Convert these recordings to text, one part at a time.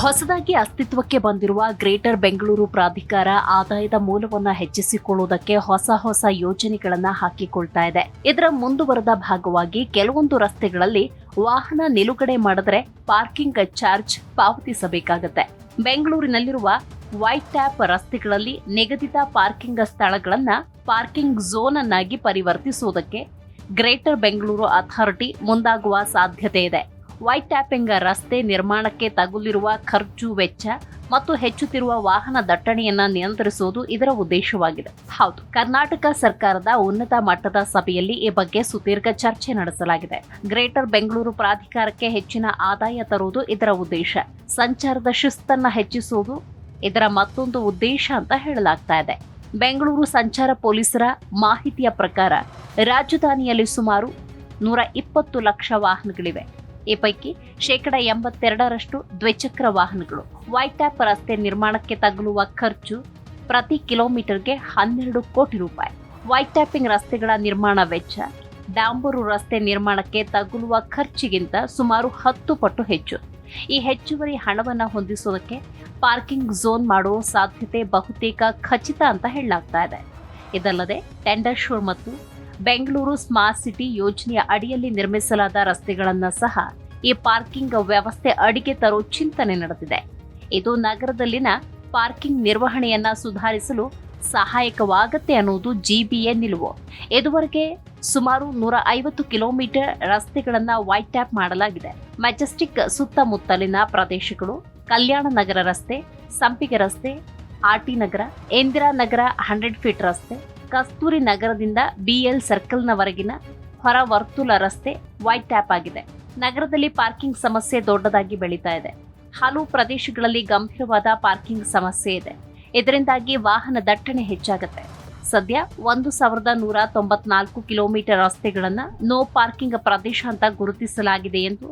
ಹೊಸದಾಗಿ ಅಸ್ತಿತ್ವಕ್ಕೆ ಬಂದಿರುವ ಗ್ರೇಟರ್ ಬೆಂಗಳೂರು ಪ್ರಾಧಿಕಾರ ಆದಾಯದ ಮೂಲವನ್ನು ಹೆಚ್ಚಿಸಿಕೊಳ್ಳುವುದಕ್ಕೆ ಹೊಸ ಹೊಸ ಯೋಜನೆಗಳನ್ನು ಹಾಕಿಕೊಳ್ತಾ ಇದೆ. ಇದರ ಮುಂದುವರೆದ ಭಾಗವಾಗಿ ಕೆಲವೊಂದು ರಸ್ತೆಗಳಲ್ಲಿ ವಾಹನ ನಿಲುಗಡೆ ಮಾಡಿದ್ರೆ ಪಾರ್ಕಿಂಗ್ ಚಾರ್ಜ್ ಪಾವತಿಸಬೇಕಾಗತ್ತೆ. ಬೆಂಗಳೂರಿನಲ್ಲಿರುವ ವೈಟ್ ಟ್ಯಾಪ್ ರಸ್ತೆಗಳಲ್ಲಿ ನಿಗದಿತ ಪಾರ್ಕಿಂಗ್ ಸ್ಥಳಗಳನ್ನು ಪಾರ್ಕಿಂಗ್ ಝೋನ್ ಅನ್ನಾಗಿ ಪರಿವರ್ತಿಸುವುದಕ್ಕೆ ಗ್ರೇಟರ್ ಬೆಂಗಳೂರು ಅಥಾರಿಟಿ ಮುಂದಾಗುವ ಸಾಧ್ಯತೆ ಇದೆ. ವೈಟ್ ಟ್ಯಾಪಿಂಗ್ ರಸ್ತೆ ನಿರ್ಮಾಣಕ್ಕೆ ತಗುಲಿರುವ ಖರ್ಚು ವೆಚ್ಚ ಮತ್ತು ಹೆಚ್ಚುತ್ತಿರುವ ವಾಹನ ದಟ್ಟಣೆಯನ್ನು ನಿಯಂತ್ರಿಸುವುದು ಇದರ ಉದ್ದೇಶವಾಗಿದೆ. ಹೌದು, ಕರ್ನಾಟಕ ಸರ್ಕಾರದ ಉನ್ನತ ಮಟ್ಟದ ಸಭೆಯಲ್ಲಿ ಈ ಬಗ್ಗೆ ಸುದೀರ್ಘ ಚರ್ಚೆ ನಡೆಸಲಾಗಿದೆ. ಗ್ರೇಟರ್ ಬೆಂಗಳೂರು ಪ್ರಾಧಿಕಾರಕ್ಕೆ ಹೆಚ್ಚಿನ ಆದಾಯ ತರುವುದು ಇದರ ಉದ್ದೇಶ. ಸಂಚಾರದ ಶಿಸ್ತನ್ನು ಹೆಚ್ಚಿಸುವುದು ಇದರ ಮತ್ತೊಂದು ಉದ್ದೇಶ ಅಂತ ಹೇಳಲಾಗ್ತಾ ಇದೆ. ಬೆಂಗಳೂರು ಸಂಚಾರ ಪೊಲೀಸರ ಮಾಹಿತಿಯ ಪ್ರಕಾರ ರಾಜಧಾನಿಯಲ್ಲಿ ಸುಮಾರು ನೂರ ಇಪ್ಪತ್ತು ಲಕ್ಷ ವಾಹನಗಳಿವೆ. ಈ ಪೈಕಿ ಶೇಕಡ ಎಂಬತ್ತೆರಡರಷ್ಟು ದ್ವಿಚಕ್ರ ವಾಹನಗಳು ವೈಟ್ ಟ್ಯಾಪ್ ರಸ್ತೆ ನಿರ್ಮಾಣಕ್ಕೆ ತಗುಲುವ ಖರ್ಚು ಪ್ರತಿ ಕಿಲೋಮೀಟರ್ಗೆ ಹನ್ನೆರಡು ಕೋಟಿ ರೂಪಾಯಿ. ವೈಟ್ ಟ್ಯಾಪಿಂಗ್ ರಸ್ತೆಗಳ ನಿರ್ಮಾಣ ವೆಚ್ಚ ಡಾಂಬೂರು ರಸ್ತೆ ನಿರ್ಮಾಣಕ್ಕೆ ತಗುಲುವ ಖರ್ಚಿಗಿಂತ ಸುಮಾರು ಹತ್ತು ಪಟ್ಟು ಹೆಚ್ಚು. ಈ ಹೆಚ್ಚುವರಿ ಹಣವನ್ನು ಹೊಂದಿಸುವುದಕ್ಕೆ ಪಾರ್ಕಿಂಗ್ ಝೋನ್ ಮಾಡುವ ಸಾಧ್ಯತೆ ಬಹುತೇಕ ಖಚಿತ ಅಂತ ಹೇಳಲಾಗ್ತಾ ಇದೆ. ಇದಲ್ಲದೆ ಟೆಂಡರ್ ಶೋರ್ ಮತ್ತು ಬೆಂಗಳೂರು ಸ್ಮಾರ್ಟ್ ಸಿಟಿ ಯೋಜನೆಯ ಅಡಿಯಲ್ಲಿ ನಿರ್ಮಿಸಲಾದ ರಸ್ತೆಗಳನ್ನು ಸಹ ಈ ಪಾರ್ಕಿಂಗ್ ವ್ಯವಸ್ಥೆ ಅಡಿಗೆ ತರೋ ಚಿಂತನೆ ನಡೆದಿದೆ. ಇದು ನಗರದಲ್ಲಿನ ಪಾರ್ಕಿಂಗ್ ನಿರ್ವಹಣೆಯನ್ನ ಸುಧಾರಿಸಲು ಸಹಾಯಕವಾಗತ್ತೆ ಅನ್ನೋದು ಜಿಬಿಎ ನಿಲುವು. ಇದುವರೆಗೆ ಸುಮಾರು ನೂರ ಐವತ್ತು ಕಿಲೋಮೀಟರ್ ರಸ್ತೆಗಳನ್ನ ವೈಟ್ ಟ್ಯಾಪ್ ಮಾಡಲಾಗಿದೆ. ಮೆಜೆಸ್ಟಿಕ್ ಸುತ್ತಮುತ್ತಲಿನ ಪ್ರದೇಶಗಳು, ಕಲ್ಯಾಣ ನಗರ ರಸ್ತೆ, ಸಂಪಿಗೆ ರಸ್ತೆ RT Nagar, Indira Nagar hundred feet ರಸ್ತೆ ಕಸ್ತೂರಿ ನಗರದಿಂದ ಬಿಎಲ್ ಸರ್ಕಲ್ನವರೆಗಿನ ಹೊರ ವರ್ತುಲ ರಸ್ತೆ ವೈಟ್ ಟ್ಯಾಪ್ ಆಗಿದೆ. ನಗರದಲ್ಲಿ ಪಾರ್ಕಿಂಗ್ ಸಮಸ್ಯೆ ದೊಡ್ಡದಾಗಿ ಬೆಳೀತಾ ಇದೆ. ಹಲವು ಪ್ರದೇಶಗಳಲ್ಲಿ ಗಂಭೀರವಾದ ಪಾರ್ಕಿಂಗ್ ಸಮಸ್ಯೆ ಇದೆ. ಇದರಿಂದಾಗಿ ವಾಹನ ದಟ್ಟಣೆ ಹೆಚ್ಚಾಗುತ್ತೆ. ಸದ್ಯ ಒಂದು ಸಾವಿರದ ನೂರ ತೊಂಬತ್ನಾಲ್ಕು ಕಿಲೋಮೀಟರ್ ರಸ್ತೆಗಳನ್ನು ನೋ ಪಾರ್ಕಿಂಗ್ ಪ್ರದೇಶ ಅಂತ ಗುರುತಿಸಲಾಗಿದೆ ಎಂದು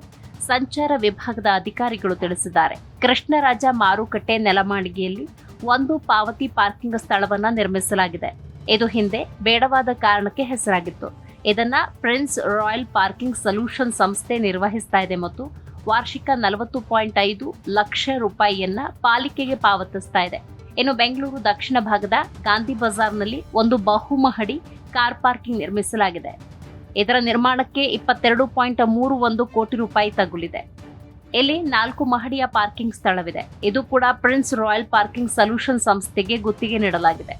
ಸಂಚಾರ ವಿಭಾಗದ ಅಧಿಕಾರಿಗಳು ತಿಳಿಸಿದ್ದಾರೆ. ಕೃಷ್ಣರಾಜ ಮಾರುಕಟ್ಟೆ ನೆಲಮಾಳಿಗೆಯಲ್ಲಿ ಒಂದು ಪಾವತಿ ಪಾರ್ಕಿಂಗ್ ಸ್ಥಳವನ್ನು ನಿರ್ಮಿಸಲಾಗಿದೆ. ಇದು ಹಿಂದೆ ಬೇಡವಾದ ಕಾರಣಕ್ಕೆ ಹೆಸರಾಗಿತ್ತು. ಇದನ್ನ ಪ್ರಿನ್ಸ್ ರಾಯಲ್ ಪಾರ್ಕಿಂಗ್ ಸೊಲ್ಯೂಷನ್ ಸಂಸ್ಥೆ ನಿರ್ವಹಿಸ್ತಾ ಇದೆ ಮತ್ತು ವಾರ್ಷಿಕ ನಲವತ್ತು ಪಾಯಿಂಟ್ ಐದು ಲಕ್ಷ ರೂಪಾಯಿಯನ್ನ ಪಾಲಿಕೆಗೆ ಪಾವತಿಸ್ತಾ ಇದೆ. ಇನ್ನು ಬೆಂಗಳೂರು ದಕ್ಷಿಣ ಭಾಗದ ಗಾಂಧಿ ಬಜಾರ್ನಲ್ಲಿ ಒಂದು ಬಹುಮಹಡಿ ಕಾರ್ ಪಾರ್ಕಿಂಗ್ ನಿರ್ಮಿಸಲಾಗಿದೆ. ಇದರ ನಿರ್ಮಾಣಕ್ಕೆ ಇಪ್ಪತ್ತೆರಡು ಪಾಯಿಂಟ್ ಮೂರು ಒಂದು ಕೋಟಿ ರೂಪಾಯಿ ತಗುಲಿದೆ. ಇಲ್ಲಿ ನಾಲ್ಕು ಮಹಡಿಯ ಪಾರ್ಕಿಂಗ್ ಸ್ಥಳವಿದೆ. ಇದು ಕೂಡ ಪ್ರಿನ್ಸ್ ರಾಯಲ್ ಪಾರ್ಕಿಂಗ್ ಸೊಲ್ಯೂಷನ್ ಸಂಸ್ಥೆಗೆ ಗುತ್ತಿಗೆ ನೀಡಲಾಗಿದೆ.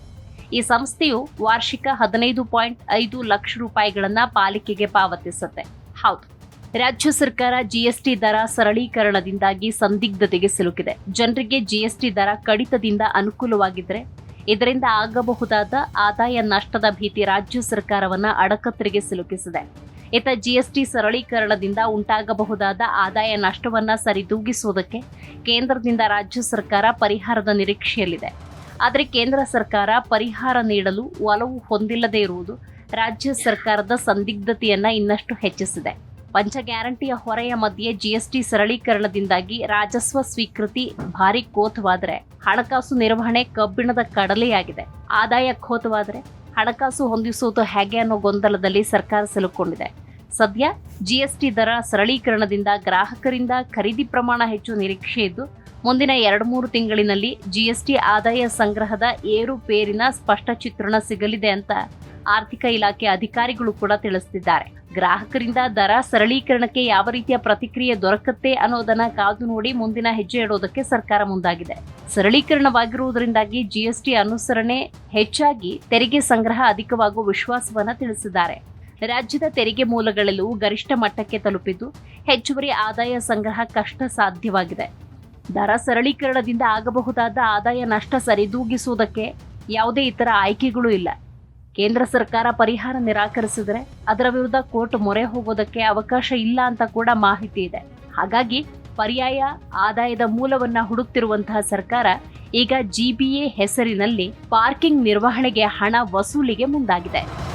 ಈ ಸಂಸ್ಥೆಯು ವಾರ್ಷಿಕ ಹದಿನೈದು ಪಾಯಿಂಟ್ ಐದು ಲಕ್ಷ ರೂಪಾಯಿಗಳನ್ನು ಪಾಲಿಕೆಗೆ ಪಾವತಿಸುತ್ತೆ. ಹೌದು. ರಾಜ್ಯ ಸರ್ಕಾರ ಜಿಎಸ್ಟಿ ದರ ಸರಳೀಕರಣದಿಂದಾಗಿ ಸಂದಿಗ್ಧತೆಗೆ ಸಿಲುಕಿದೆ. ಜನರಿಗೆ ಜಿಎಸ್ಟಿ ದರ ಕಡಿತದಿಂದ ಅನುಕೂಲವಾಗಿದ್ದರೆ ಇದರಿಂದ ಆಗಬಹುದಾದ ಆದಾಯ ನಷ್ಟದ ಭೀತಿ ರಾಜ್ಯ ಸರ್ಕಾರವನ್ನು ಅಡಕತ್ತರಿಗೆ ಸಿಲುಕಿಸಿದೆ. ಇತ ಜಿಎಸ್ಟಿ ಸರಳೀಕರಣದಿಂದ ಉಂಟಾಗಬಹುದಾದ ಆದಾಯ ನಷ್ಟವನ್ನು ಸರಿದೂಗಿಸುವುದಕ್ಕೆ ಕೇಂದ್ರದಿಂದ ರಾಜ್ಯ ಸರ್ಕಾರ ಪರಿಹಾರದ ನಿರೀಕ್ಷೆಯಲ್ಲಿದೆ. ಆದರೆ ಕೇಂದ್ರ ಸರ್ಕಾರ ಪರಿಹಾರ ನೀಡಲು ಒಲವು ಹೊಂದಿಲ್ಲದೇ ಇರುವುದು ರಾಜ್ಯ ಸರ್ಕಾರದ ಸಂದಿಗ್ಧತೆಯನ್ನು ಇನ್ನಷ್ಟು ಹೆಚ್ಚಿಸಿದೆ. ಪಂಚ ಗ್ಯಾರಂಟಿಯ ಹೊರೆಯ ಮಧ್ಯೆ ಜಿಎಸ್ಟಿ ಸರಳೀಕರಣದಿಂದಾಗಿ ರಾಜಸ್ವ ಸ್ವೀಕೃತಿ ಭಾರಿ ಕೋತವಾದರೆ ಹಣಕಾಸು ನಿರ್ವಹಣೆ ಕಬ್ಬಿಣದ ಕಡಲೆಯಾಗಿದೆ. ಆದಾಯ ಕೋತವಾದರೆ ಹಣಕಾಸು ಹೊಂದಿಸುವುದು ಹೇಗೆ ಅನ್ನೋ ಗೊಂದಲದಲ್ಲಿ ಸರ್ಕಾರ ಸಿಲುಕೊಂಡಿದೆ. ಸದ್ಯ ಜಿಎಸ್ಟಿ ದರ ಸರಳೀಕರಣದಿಂದ ಗ್ರಾಹಕರಿಂದ ಖರೀದಿ ಪ್ರಮಾಣ ಹೆಚ್ಚು ನಿರೀಕ್ಷೆ ಇದ್ದು ಮುಂದಿನ ಎರಡು ಮೂರು ತಿಂಗಳಿನಲ್ಲಿ ಜಿಎಸ್ಟಿ ಆದಾಯ ಸಂಗ್ರಹದ ಏರುಪೇರಿನ ಸ್ಪಷ್ಟ ಚಿತ್ರಣ ಸಿಗಲಿದೆ ಅಂತ ಆರ್ಥಿಕ ಇಲಾಖೆ ಅಧಿಕಾರಿಗಳು ಕೂಡ ತಿಳಿಸುತ್ತಿದ್ದಾರೆ ಗ್ರಾಹಕರಿಂದ ದರ ಸರಳೀಕರಣಕ್ಕೆ ಯಾವ ರೀತಿಯ ಪ್ರತಿಕ್ರಿಯೆ ದೊರಕತ್ತೆ ಅನ್ನೋದನ್ನ ಕಾದು ನೋಡಿ ಮುಂದಿನ ಹೆಜ್ಜೆ ಇಡೋದಕ್ಕೆ ಸರ್ಕಾರ ಮುಂದಾಗಿದೆ. ಸರಳೀಕರಣವಾಗಿರುವುದರಿಂದಾಗಿ ಜಿಎಸ್ಟಿ ಅನುಸರಣೆ ಹೆಚ್ಚಾಗಿ ತೆರಿಗೆ ಸಂಗ್ರಹ ಅಧಿಕವಾಗುವ ವಿಶ್ವಾಸವನ್ನ ತಿಳಿಸಿದ್ದಾರೆ. ರಾಜ್ಯದ ತೆರಿಗೆ ಮೂಲಗಳಲ್ಲೂ ಗರಿಷ್ಠ ಮಟ್ಟಕ್ಕೆ ತಲುಪಿದ್ದು ಹೆಚ್ಚುವರಿ ಆದಾಯ ಸಂಗ್ರಹ ಕಷ್ಟ ಸಾಧ್ಯವಾಗಿದೆ. ದರ ಸರಳೀಕರಣದಿಂದ ಆಗಬಹುದಾದ ಆದಾಯ ನಷ್ಟ ಸರಿದೂಗಿಸುವುದಕ್ಕೆ ಯಾವುದೇ ಇತರ ಆಯ್ಕೆಗಳೂ ಇಲ್ಲ. ಕೇಂದ್ರ ಸರ್ಕಾರ ಪರಿಹಾರ ನಿರಾಕರಿಸಿದರೆ ಅದರ ವಿರುದ್ಧ ಕೋರ್ಟ್ ಮೊರೆ ಹೋಗೋದಕ್ಕೆ ಅವಕಾಶ ಇಲ್ಲ ಅಂತ ಕೂಡ ಮಾಹಿತಿ ಇದೆ. ಹಾಗಾಗಿ ಪರ್ಯಾಯ ಆದಾಯದ ಮೂಲವನ್ನ ಹುಡುಕ್ತಿರುವಂತಹ ಸರ್ಕಾರ ಈಗ ಜಿಬಿಎ ಹೆಸರಿನಲ್ಲಿ ಪಾರ್ಕಿಂಗ್ ನಿರ್ವಹಣೆಗೆ ಹಣ ವಸೂಲಿಗೆ ಮುಂದಾಗಿದೆ.